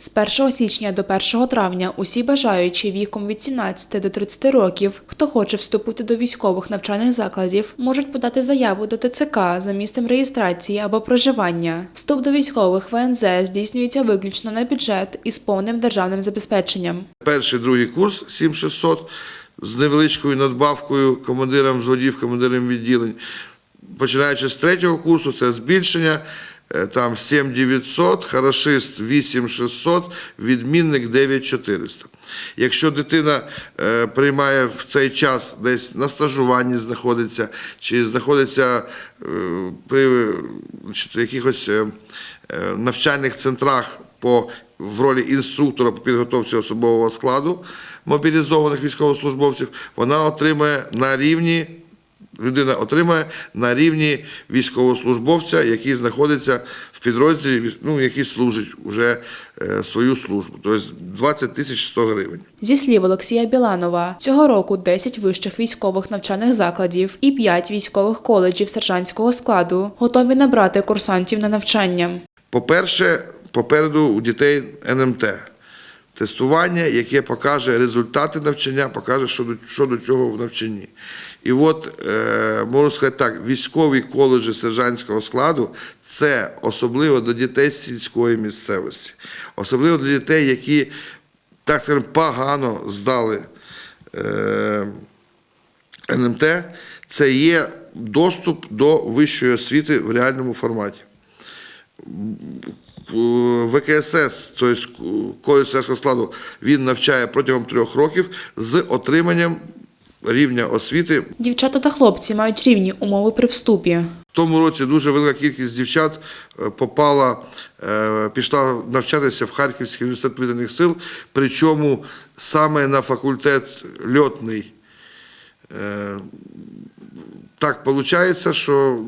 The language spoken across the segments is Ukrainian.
З 1 січня до 1 травня усі бажаючі віком від 17 до 30 років, хто хоче вступити до військових навчальних закладів, можуть подати заяву до ТЦК за місцем реєстрації або проживання. Вступ до військових ВНЗ здійснюється виключно на бюджет із повним державним забезпеченням. Перший, другий курс 7600 з невеличкою надбавкою командирам взводів, командирам відділень. Починаючи з третього курсу, це збільшення. Е, Там 7900, хорошист 8600, відмінник 9400. Якщо дитина е, приймає в цей час десь на стажуванні знаходиться, чи знаходиться е, при якихось навчальних центрах по в ролі інструктора по підготовці особового складу мобілізованих військовослужбовців, вона отримає на рівні, людина отримає на рівні військовослужбовця, який знаходиться в підрозділі, ну, який служить вже е, свою службу, тобто 20 тисяч 100 гривень. Зі слів Олексія Біланова, цього року 10 вищих військових навчальних закладів і 5 військових коледжів сержантського складу готові набрати курсантів на навчання. По-перше, попереду у дітей НМТ. Тестування, яке покаже результати навчання, покаже, що до, що до чого в навчанні. І от, е, можу сказати так, військові коледжі сержантського складу це особливо до дітей з сільської місцевості, особливо для дітей, які, так скажемо, погано здали е, НМТ, це є доступ до вищої освіти в реальному форматі. ВКСС, тобто коледж сельського складу, він навчає протягом трьох років з отриманням рівня освіти. Дівчата та хлопці мають рівні умови при вступі. В тому році дуже велика кількість дівчат е, попала, е, пішла навчатися в Харківський університет повітряних сил, причому саме на факультет льотний. Е, Так виходить, що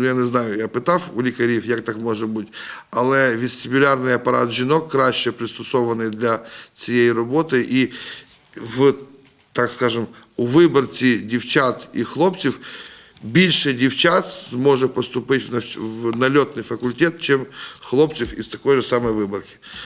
я не знаю, я питав у лікарів, як так може бути, але вестибулярний апарат жінок краще пристосований для цієї роботи, і в, так скажемо, у виборці дівчат і хлопців більше дівчат зможе поступити в нальотний факультет, чим хлопців із такої ж самої виборки.